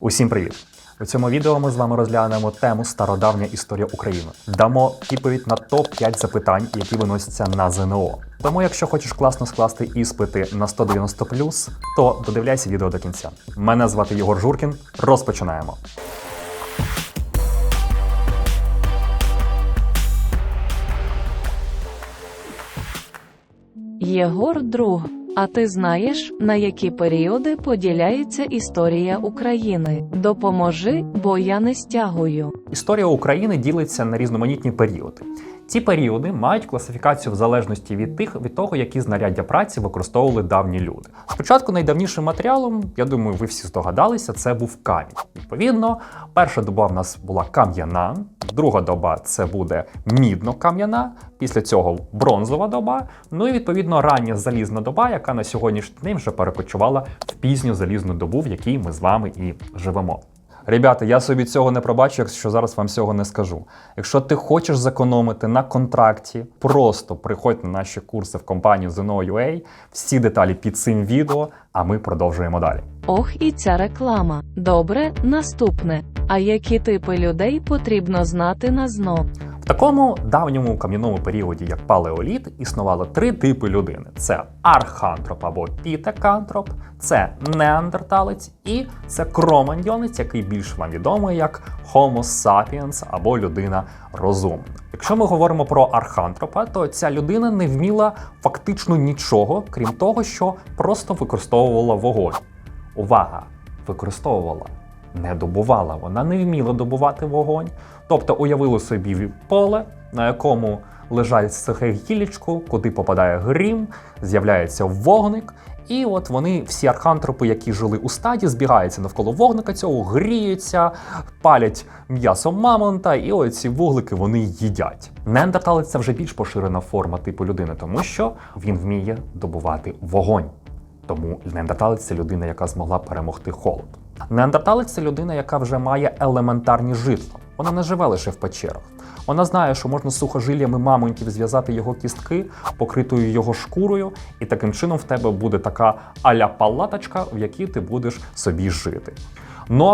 Усім привіт! У цьому відео ми з вами розглянемо тему Стародавня історія України. Дамо відповідь на топ-5 запитань, які виносяться на ЗНО. Тому, якщо хочеш класно скласти іспити на 190 то додивляйся відео до кінця. Мене звати Єгор Журкін. Розпочинаємо. Єгор друг. А ти знаєш, на які періоди поділяється історія України? Допоможи, бо я не стягую. Історія України ділиться на різноманітні періоди. Ці періоди мають класифікацію в залежності від тих від того, які знаряддя праці використовували давні люди. Спочатку найдавнішим матеріалом, я думаю, ви всі здогадалися, це був камінь. Відповідно, перша доба в нас була кам'яна, друга доба це буде мідно-кам'яна, після цього бронзова доба. Ну і відповідно рання залізна доба, яка на сьогоднішній день вже перекочувала в пізню залізну добу, в якій ми з вами і живемо. Ребята, я собі цього не пробачу, якщо зараз вам цього не скажу. Якщо ти хочеш зекономити на контракті, просто приходь на наші курси в компанію Zeno.ua, всі деталі під цим відео, а ми продовжуємо далі. Ох, і ця реклама. Добре, наступне. А які типи людей потрібно знати на ЗНО? Такому давньому кам'яному періоді, як палеоліт, існувало три типи людини: це архантроп або пітекантроп, це неандерталець і це кроманьйонець, який більш вам відомий як Homo sapiens або людина розумна. Якщо ми говоримо про архантропа, то ця людина не вміла фактично нічого, крім того, що просто використовувала вогонь. Увага! Використовувала, не добувала. Вона не вміла добувати вогонь. Тобто уявили собі поле, на якому лежать сухе гілечко, куди попадає грім, з'являється вогник. І от вони, всі архантропи, які жили у стаді, збігаються навколо вогника цього, гріються, палять м'ясо мамонта, і оці вуглики вони їдять. Неандерталець це вже більш поширена форма типу людини, тому що він вміє добувати вогонь. Тому неандерталець це людина, яка змогла перемогти холод. Неандерталець це людина, яка вже має елементарні житла. Вона не живе лише в печерах. Вона знає, що можна сухожиллями мамонтів зв'язати його кістки, покритою його шкурою, і таким чином в тебе буде така аля палаточка, в якій ти будеш собі жити. Ну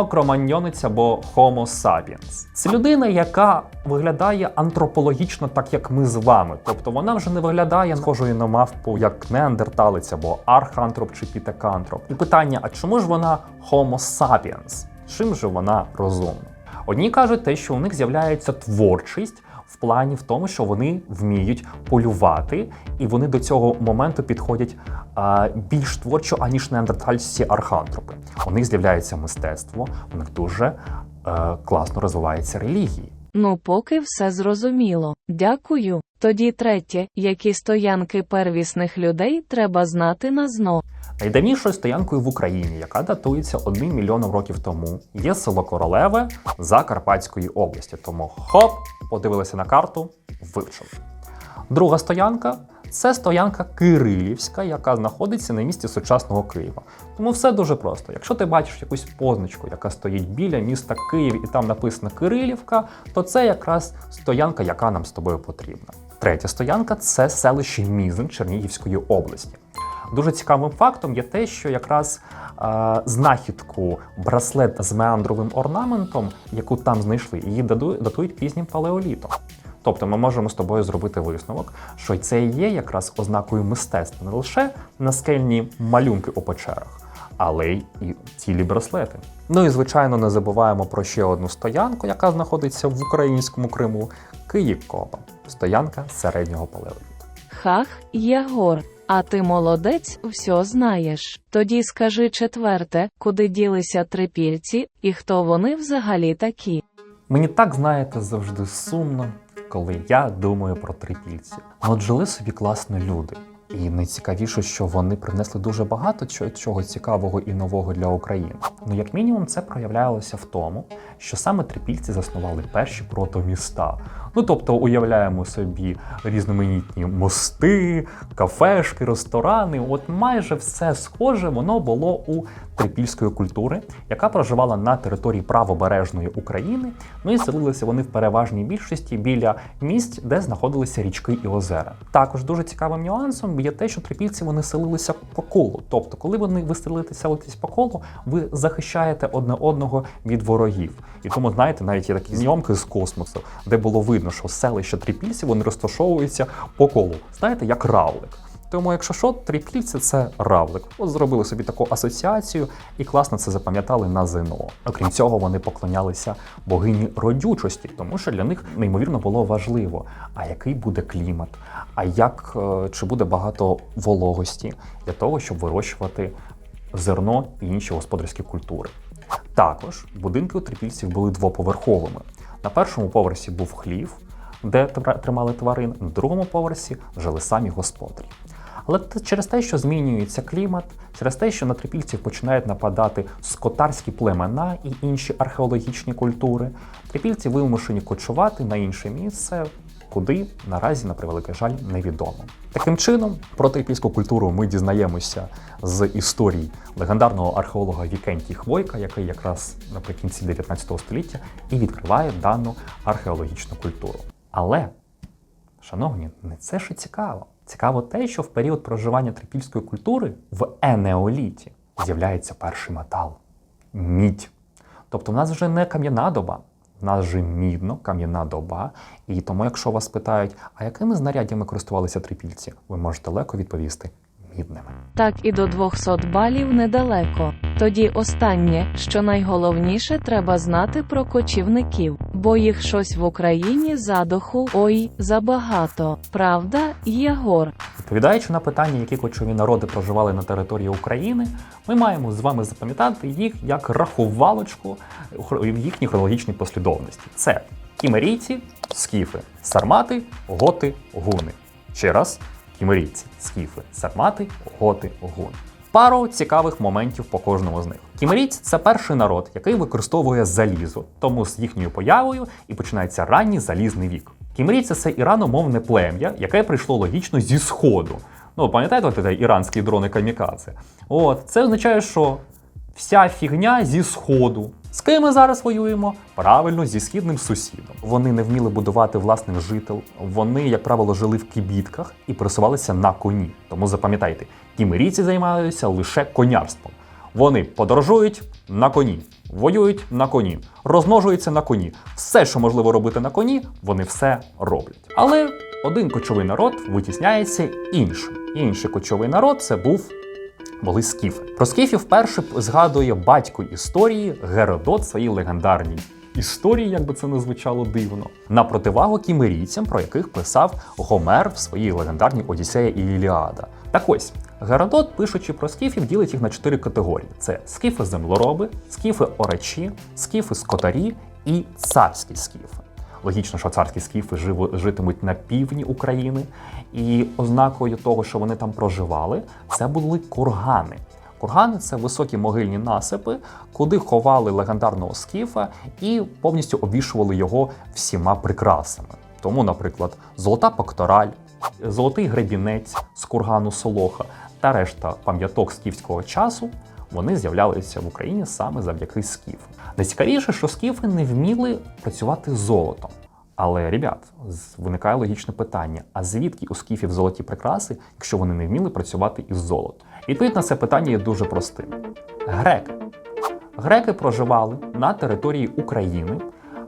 або Homo sapiens. Це людина, яка виглядає антропологічно так, як ми з вами. Тобто вона вже не виглядає схожою на мавпу, як неандерталець або архантроп чи пітекантроп. І питання: а чому ж вона Homo sapiens? Чим же вона розумна? Одні кажуть те, що у них з'являється творчість в плані в тому, що вони вміють полювати, і вони до цього моменту підходять а, більш творчо, аніж неандертальці архантропи. У них з'являється мистецтво, у них дуже е, класно розвиваються релігії. Ну, поки все зрозуміло. Дякую. Тоді третє, які стоянки первісних людей треба знати на ЗНО. Найдавнішою стоянкою в Україні, яка датується одним мільйоном років тому, є село Королеве Закарпатської області. Тому хоп, подивилися на карту, вивчили. Друга стоянка це стоянка Кирилівська, яка знаходиться на місці сучасного Києва. Тому все дуже просто. Якщо ти бачиш якусь позначку, яка стоїть біля міста Київ, і там написано Кирилівка, то це якраз стоянка, яка нам з тобою потрібна. Третя стоянка це селище Мізин Чернігівської області. Дуже цікавим фактом є те, що якраз е, знахідку браслет з меандровим орнаментом, яку там знайшли, її датують пізнім палеолітом. Тобто ми можемо з тобою зробити висновок, що це і є якраз ознакою мистецтва не лише наскельні малюнки у печерах, але й і цілі браслети. Ну і звичайно, не забуваємо про ще одну стоянку, яка знаходиться в українському Криму Київкова, стоянка середнього палеоліту. Хах, Єгор. А ти молодець, все знаєш. Тоді скажи четверте, куди ділися трипільці і хто вони взагалі такі. Мені так, знаєте, завжди сумно, коли я думаю про трипільців. От жили собі класно люди. І найцікавіше, що вони принесли дуже багато чого цікавого і нового для України. Ну, як мінімум, це проявлялося в тому, що саме трипільці заснували перші протоміста. Ну тобто, уявляємо собі різноманітні мости, кафешки, ресторани. От майже все схоже воно було у трипільської культури, яка проживала на території правобережної України. Ну і селилися вони в переважній більшості біля місць, де знаходилися річки і озера. Також дуже цікавим нюансом є те, що трипільці вони селилися по колу. Тобто, коли вони ви селитесь, по колу, ви захищаєте одне одного від ворогів. І тому, знаєте, навіть є такі зйомки з космосу, де було видно, що селища трипільців вони розташовуються по колу. Знаєте, як равлик. Тому, якщо що, трипільці це равлик. От зробили собі таку асоціацію і класно це запам'ятали на ЗНО. Окрім цього, вони поклонялися богині родючості, тому що для них неймовірно було важливо, а який буде клімат, а як е, чи буде багато вологості для того, щоб вирощувати зерно і інші господарські культури. Також будинки у трипільців були двоповерховими. На першому поверсі був хлів, де тримали тварин, на другому поверсі жили самі господарі. Але через те, що змінюється клімат, через те, що на трипільців починають нападати скотарські племена і інші археологічні культури, трипільці вимушені кочувати на інше місце, куди наразі, на превеликий жаль, невідомо. Таким чином, про трипільську культуру ми дізнаємося з історій легендарного археолога Вікентій Хвойка, який якраз наприкінці 19 століття і відкриває дану археологічну культуру. Але Шановні, не це що цікаво. Цікаво те, що в період проживання трипільської культури в енеоліті з'являється перший метал мідь. Тобто в нас вже не кам'яна доба, в нас вже мідно-кам'яна доба. І тому, якщо вас питають, а якими знаряддями користувалися трипільці, ви можете легко відповісти мідними. Так і до 200 балів недалеко. Тоді останнє, що найголовніше, треба знати про кочівників, бо їх щось в Україні задоху ой забагато. Правда, Єгор? Відповідаючи на питання, які кочові народи проживали на території України, ми маємо з вами запам'ятати їх як рахувалочку в їхній хронологічній послідовності. Це кімерійці, скіфи, сармати, готи, гуни. Ще раз, кімерійці, скіфи, сармати, готи, гуни. Пару цікавих моментів по кожному з них. Кімерійці це перший народ, який використовує залізо, тому з їхньою появою і починається ранній залізний вік. Кімерійці це іраномовне плем'я, яке прийшло логічно зі сходу. Ну, пам'ятаєте, от цей іранські дрони камікадзе? От це означає, що вся фігня зі сходу. З ким ми зараз воюємо? Правильно, зі східним сусідом. Вони не вміли будувати власних жител. Вони, як правило, жили в кібітках і пересувалися на коні. Тому запам'ятайте, кімерійці займалися лише конярством. Вони подорожують на коні, воюють на коні, розмножуються на коні. Все, що можливо робити на коні, вони все роблять. Але один кочовий народ витісняється іншим. Інший кочовий народ це був були скіфи. Про скіфів вперше згадує батько історії Геродот своїй легендарній історії, як би це не звучало дивно, на противагу кімерійцям, про яких писав Гомер в своїй легендарній Одіссея і Іліада. Так ось. Геродот, пишучи про скіфів, ділить їх на чотири категорії: це скіфи землероби, скіфи орачі, скіфи скотарі і царські скіфи. Логічно, що царські скіфи житимуть на півдні України, і ознакою того, що вони там проживали, це були кургани. Кургани це високі могильні насипи, куди ховали легендарного скіфа і повністю обвішували його всіма прикрасами. Тому, наприклад, золота пактораль, золотий гребінець з кургану Солоха та решта пам'яток скіфського часу вони з'являлися в Україні саме завдяки скіфу. Найцікавіше, що скіфи не вміли працювати з золотом. Але, ребят, виникає логічне питання: а звідки у скіфів золоті прикраси, якщо вони не вміли працювати із золотом? Відповідь на це питання є дуже простим: греки. Греки проживали на території України,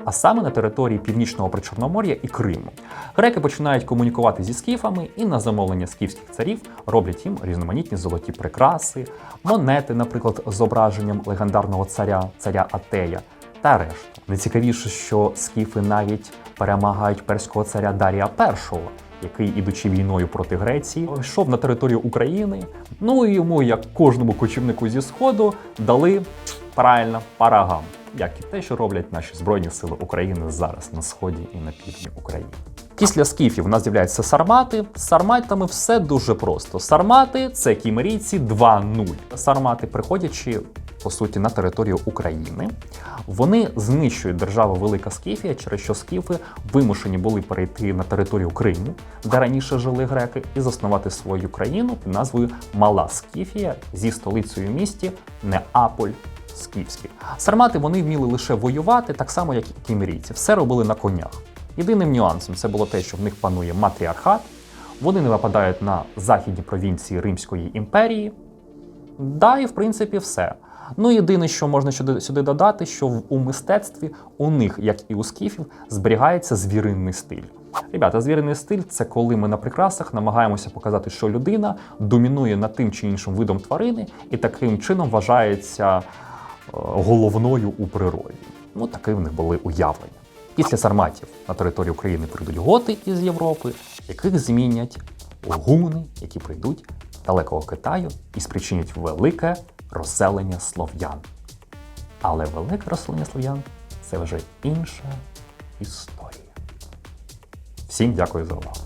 а саме на території Північного Причорномор'я і Криму. Греки починають комунікувати зі скіфами і на замовлення скіфських царів роблять їм різноманітні золоті прикраси, монети, наприклад, з зображенням легендарного царя, царя Атея та решта. Найцікавіше, що скіфи навіть перемагають перського царя Дарія І, який, ідучи війною проти Греції, йшов на територію України. Ну і йому, як кожному кочівнику зі сходу, дали правильно парагам, як і те, що роблять наші збройні сили України зараз на сході і на півдні України. Після скіфів у нас з'являються сармати. З сарматами все дуже просто. Сармати це кімерійці 2.0. Сармати, приходячи по суті на територію України, вони знищують державу Велика Скіфія, через що скіфи вимушені були перейти на територію Криму, де раніше жили греки, і заснувати свою країну під назвою Мала Скіфія зі столицею місті Неаполь. Скіфський. Сармати вони вміли лише воювати, так само як і кімерійці. Все робили на конях. Єдиним нюансом це було те, що в них панує матріархат, вони не нападають на західні провінції Римської імперії. Да, і в принципі все. Ну, єдине, що можна сюди, додати, що у мистецтві у них, як і у скіфів, зберігається звіринний стиль. Ребята, звіринний стиль це коли ми на прикрасах намагаємося показати, що людина домінує над тим чи іншим видом тварини і таким чином вважається е, головною у природі. Ну, таке в них були уявлення. Після сарматів на територію України прийдуть готи із Європи, яких змінять гуни, які прийдуть далекого Китаю і спричинять велике розселення слов'ян. Але велике розселення слов'ян це вже інша історія. Всім дякую за увагу.